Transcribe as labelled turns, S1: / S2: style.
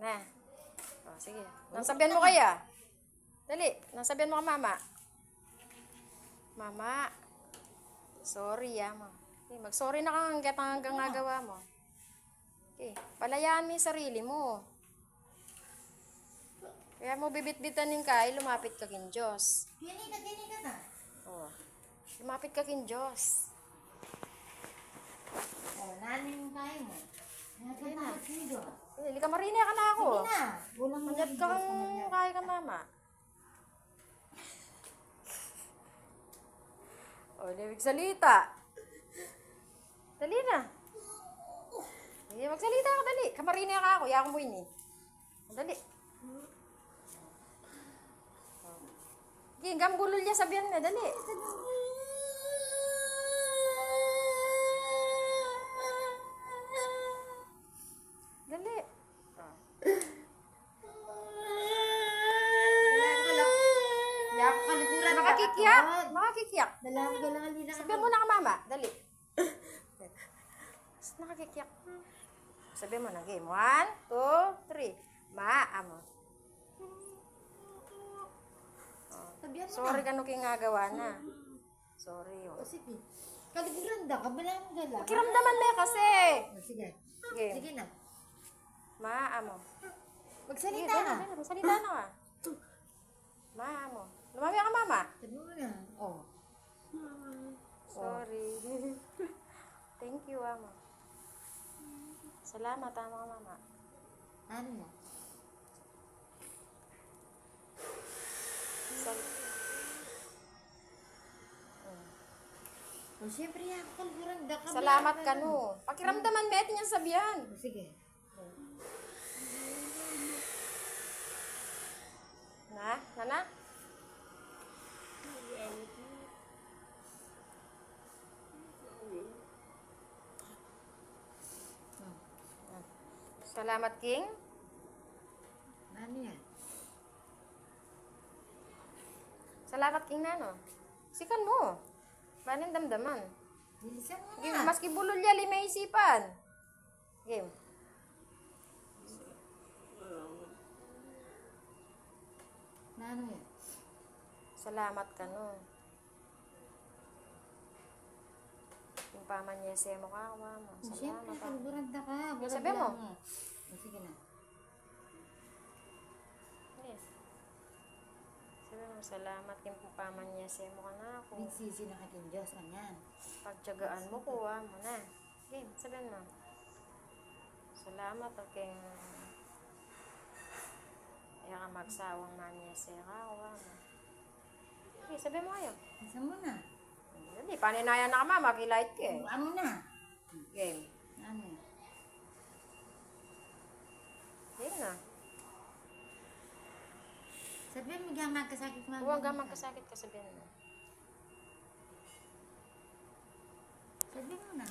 S1: Na. O, sige. Nasabihan mo kaya? Dali. Nasabihan mo ka, mama. Mama. Sorry, ah, ma. Okay, mag-sorry na ka hanggat hanggang nagawa mo. Okay. Palayaan mo yung sarili mo. Kaya mo bibit-bitanin ka, ay lumapit ka kin Diyos.
S2: Gini ka, gini ka na.
S1: Oh. Lumapit ka kin Diyos.
S2: Oh, nanin yung kaya mo. Nagkatapos ni Diyos.
S1: Eh, Hindi ka marinig ka na ako.
S2: Sige na. Bulang mo
S1: Manjat ka kung kaya ka mama. O, ibig salita. Dali na. Sige, magsalita ka, dali. Kamarina ka ako, yakong mo ini. Dali. Sige, gamgulol niya sabihan na, dali. Dali.
S2: Ka. Agad.
S1: Nakakikiyak.
S2: Dalawang galangan nila.
S1: Sabihan mo na ka, mama. Dali. Nakakikiyak. Sabihan mo na, game. One, two, three. Ma, amo.
S2: Sabihan mo
S1: Sorry
S2: na.
S1: ka no kingagawa na. Sorry.
S2: O,
S1: Oh.
S2: sige. Kalikuran da, kabalang gala.
S1: Kiramdaman mo kasi.
S2: O, sige.
S1: Game.
S2: Sige na.
S1: Ma, amo.
S2: Magsalita
S1: Sige,
S2: na.
S1: dali, dali. Salita na ka. Ma, amo. Lumami ka, mama.
S2: Mo. Oh.
S1: Sorry. Thank you, ama. Salamat, ka, mama.
S2: Ano na?
S1: Sal-
S2: O, siyempre yak, kalikuran da. kabalang
S1: Salamat ka, no. Pakiramdaman, may niya sabihan.
S2: Sige.
S1: Salamat, King.
S2: Ano yan?
S1: Salamat, King Nano. Sikan mo. Banin damdaman.
S2: Bilisan mo
S1: Game, maski bulol niya, lima isipan. Game.
S2: Na ano yan?
S1: Salamat ka, no. Yung pamanyese mo ka, mama.
S2: O, siyempre,
S1: Salamat. Ah.
S2: kalikuran da ka.
S1: Yung
S2: Walang
S1: sabi mo.
S2: bilangan. O, sige na.
S1: Yes. Sabi mo, salamat yung pamanyese mo ka na ako.
S2: Bigsisi na kating Diyos na yan.
S1: Pagtyagaan mo, kuha mo na. Game, sabihin mo. Salamat, okay. Kaya ka magsawang manyese ka, kuha mo. Okay, sabihin mo kayo.
S2: Isa mo na.
S1: Hindi, paninaya na ka mama, kilight ka eh.
S2: Ano na?
S1: Game.
S2: Ano yan?
S1: Game na.
S2: Diyan magkasakit mga
S1: Huwag ka magkasakit ka sabihin mo.
S2: Sabihin mo na.